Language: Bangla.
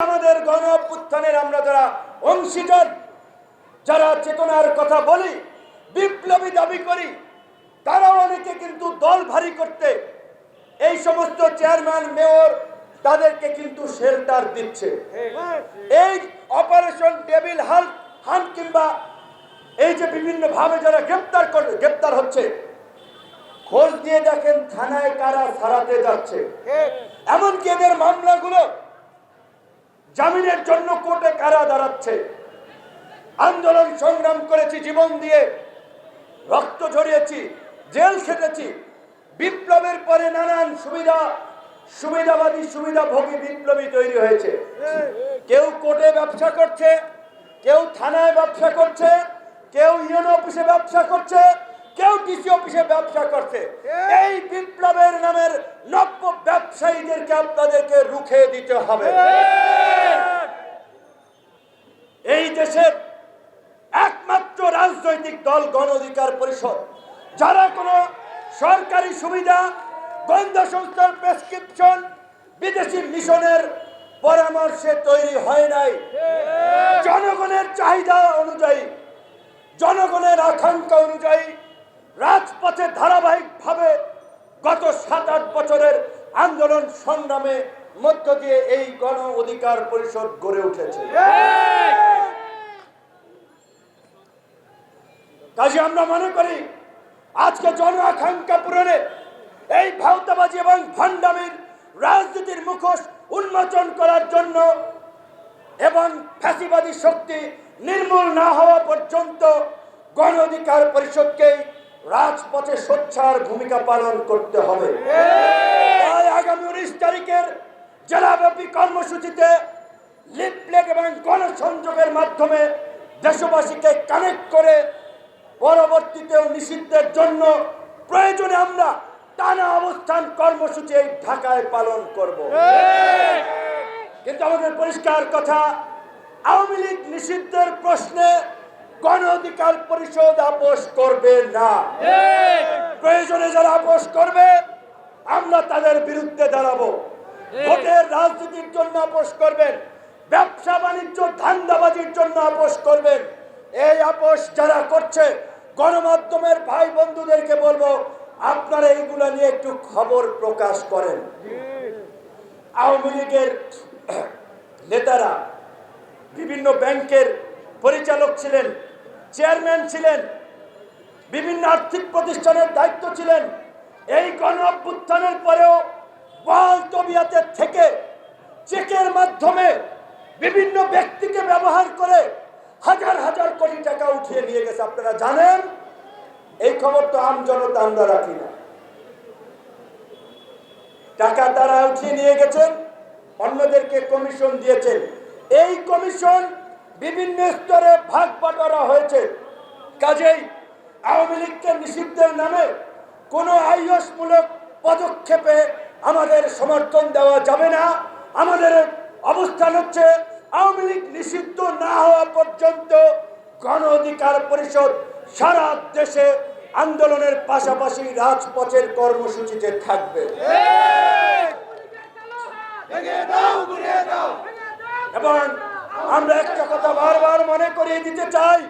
আমাদের গণ অভ্যুত্থানের আমরা যারা অংশীদার যারা চেতনার কথা বলি বিপ্লবী দাবি করি তারা অনেকে কিন্তু দল ভারী করতে এই সমস্ত চেয়ারম্যান মেয়র তাদেরকে কিন্তু শেল্টার দিচ্ছে। এই অপারেশন টেবিল হাল হান কিংবা এই যে বিভিন্ন ভাবে যারা গ্রেপ্তার করে গ্রেপ্তার হচ্ছে খোঁজ দিয়ে দেখেন থানায় কারা সারাতে যাচ্ছে। এমনকি এদের মামলাগুলো জামিনের জন্য কোর্টে কারা দাঁড়াচ্ছে? আন্দোলন সংগ্রাম করেছি, জীবন দিয়ে। রক্ত ঝরিয়েছি, জেল খেটেছি। বিপ্লবের পরে নানান সুবিধা, সুবিধাবাদী, সুবিধাভোগী বিপ্লবী তৈরি হয়েছে। কেউ কোর্টে ব্যবসা করছে, কেউ থানায় ব্যবসা করছে, কেউ ইউনো অফিসে ব্যবসা করছে কেউ ডিসি অফিসে ব্যবসা করছে। এই বিপ্লবের নামের নব্য ব্যবসায়ীদেরকে আপনাদেরকে রুখে দিতে হবে। এই দেশের একমাত্র রাজনৈতিক দল গণ অধিকার পরিষদ যারা কোনো সরকারি সুবিধা গোয়েন্দা সংস্থার প্রেসক্রিপশন বিদেশি মিশনের পরামর্শে তৈরি হয় নাই। জনগণের চাহিদা অনুযায়ী জনগণের আকাঙ্ক্ষা অনুযায়ী রাজপথে ধারাবাহিকভাবে গত সাত, আট বছরের আন্দোলন সংগ্রামে মধ্য দিয়ে এই গণ অধিকার পরিষদ গড়ে উঠেছে। কাজে আমরা মনে করি, আজকে জন আকাঙ্ক্ষা পূরণে এই ভাওতাবাজি এবং ভণ্ডামির রাজনীতির মুখোশ উন্মোচন করার জন্য এবং ফ্যাসিবাদী শক্তি নির্মূল না হওয়া পর্যন্ত গণ অধিকার পরিষদকে রাজপথে সোচ্চার ভূমিকা পালন করতে হবে। তাই আগামী উনিশ তারিখের জেলাব্যাপী কর্মসূচিতে লিপলেট এবং গণসংযোগের মাধ্যমে দেশবাসীকে কানেক্ট করে পরবর্তীতেও নিষিদ্ধের জন্য প্রয়োজনে আমরা টানা অবস্থান কর্মসূচি এই ঢাকায় পালন করব। কিন্তু আমাদের পরিষ্কার কথা, আওয়ামী লীগ নিষিদ্ধের প্রশ্নে গণ অধিকার পরিষদ আপোষ করবে না। প্রয়োজনে যারা আপোষ করবে আমরা তাদের বিরুদ্ধে দাঁড়াবো। ভোটের রাজনীতির জন্য আপোষ করবেন ব্যবসা বাণিজ্য ধান্দাবাজির জন্য আপোষ করবেন। এই আপোষ যারা করছে গণমাধ্যমের ভাই বন্ধুদেরকে বলব আপনারা এইগুলো নিয়ে একটু খবর প্রকাশ করেন। আওয়ামী লীগের নেতারা বিভিন্ন ব্যাংকের পরিচালক ছিলেন চেয়ারম্যান ছিলেন, বিভিন্ন আর্থিক প্রতিষ্ঠানের দায়িত্ব ছিলেন, এই গণ অভ্যুত্থানের পরেও বল তবিয়াতে থেকে চেকের মাধ্যমে বিভিন্ন ব্যক্তিকে ব্যবহার করে হাজার হাজার কোটি টাকা উঠিয়ে নিয়ে গেছে। আপনারা জানেন, এই খবর তো আম জনতা আমরা রাখি না। টাকা তারা উঠিয়ে নিয়ে গেছেন, অন্যদেরকে কমিশন দিয়েছেন। এই কমিশন বিভিন্ন স্তরে ভাগ বাটোয়ারা হয়েছে। কাজেই আওয়ামী লীগকে নিষিদ্ধের নামে কোনো আইএসমূলক পদক্ষেপে আমাদের সমর্থন দেওয়া যাবে না। আমাদের অবস্থান হচ্ছে আওয়ামী লীগ নিষিদ্ধ না হওয়া পর্যন্ত গণ অধিকার পরিষদ সারা দেশে আন্দোলনের পাশাপাশি রাজপথের কর্মসূচিতে থাকবে। এবং আমরা একটা কথা বারবার মনে করিয়ে দিতে চাই